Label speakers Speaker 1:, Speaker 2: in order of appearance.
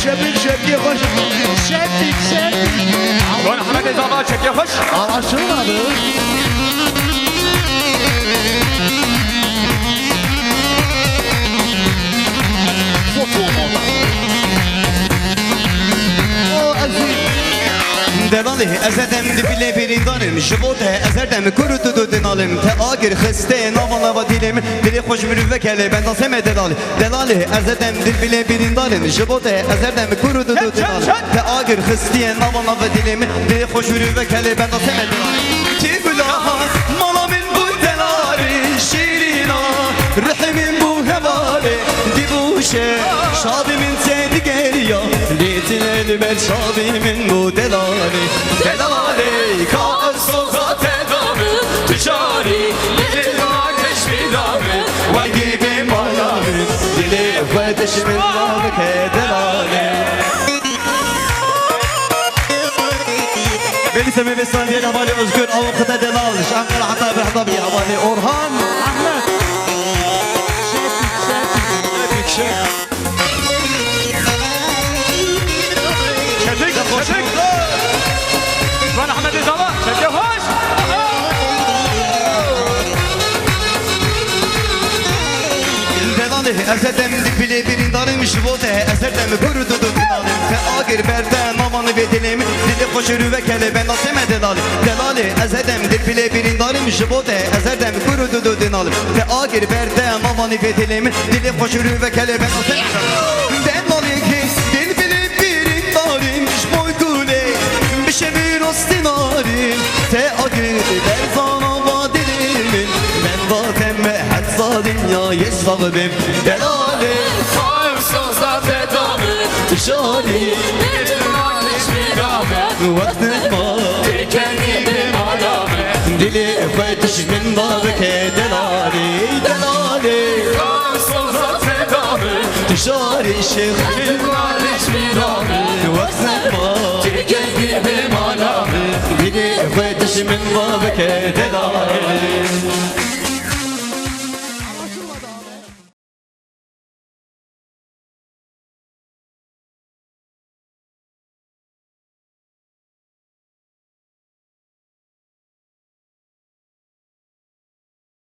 Speaker 1: شبك شبك خوش
Speaker 2: Şefik şefik.
Speaker 3: Van Ahmet Zama çeke hoş.
Speaker 1: Anlaşılmadı. O
Speaker 4: دلاله ازدم دی بله برین دارم جبوته ازدم کرد دو دنالم تا آگر خسته نوانا و دیلم دلی خوش مرو وکله بندان سمه دلاله دلاله ازدم دی بله برین دارم جبوته ازدم کرد دو دنالم تا آگر خسته نوانا و دیلم دلی خوش مرو وکله بندان سمه دلاله تی گلاها مالا من bu delali şirina Rahimin bu hevali dibuşe Şabimin seni geliyor. Litin elbet şabimin bu delali? Delali kaos soza tedavü Tişari Litin ateş fidanı Ve gibi malamın Dili ve deşimin lavike delali Beni seme ve saniye havali özgür avukata delal Ankara hatta bir hatta bir havali Orhan.
Speaker 2: Ahmet. Şefik şefik.
Speaker 3: Çetik
Speaker 4: Ezedem dipili birin darım şivote Ezerdem kurudu du dinalim Te agir berden amanı ve dilim. Dili koşuru ve kele ben aseme delali. Delali ezedem dipili birin darım şivote Ezerdem kurudu du dinalim Te agir berden amanı ve dilim. Dili koşuru ve kele ben aseme Delali. Ki dil bili birin darım Şmoykule bir şevir ostinarim. Te agir berzana vadilimin Ben vatem ve hatta dünyayı sahibim Delali
Speaker 5: Farsoza fedamı
Speaker 4: Şari
Speaker 5: Nedim ateş fidanı
Speaker 4: Vaktin var
Speaker 5: Kendim adamı.
Speaker 4: Dili fetiş min babke Delali Delali.
Speaker 5: Farsoza fedamı
Speaker 4: Şari şeyh.
Speaker 5: Nedim ateş fidanı
Speaker 4: Vaktin var
Speaker 5: Kendim adamı.
Speaker 4: Dili fetiş min babke Delali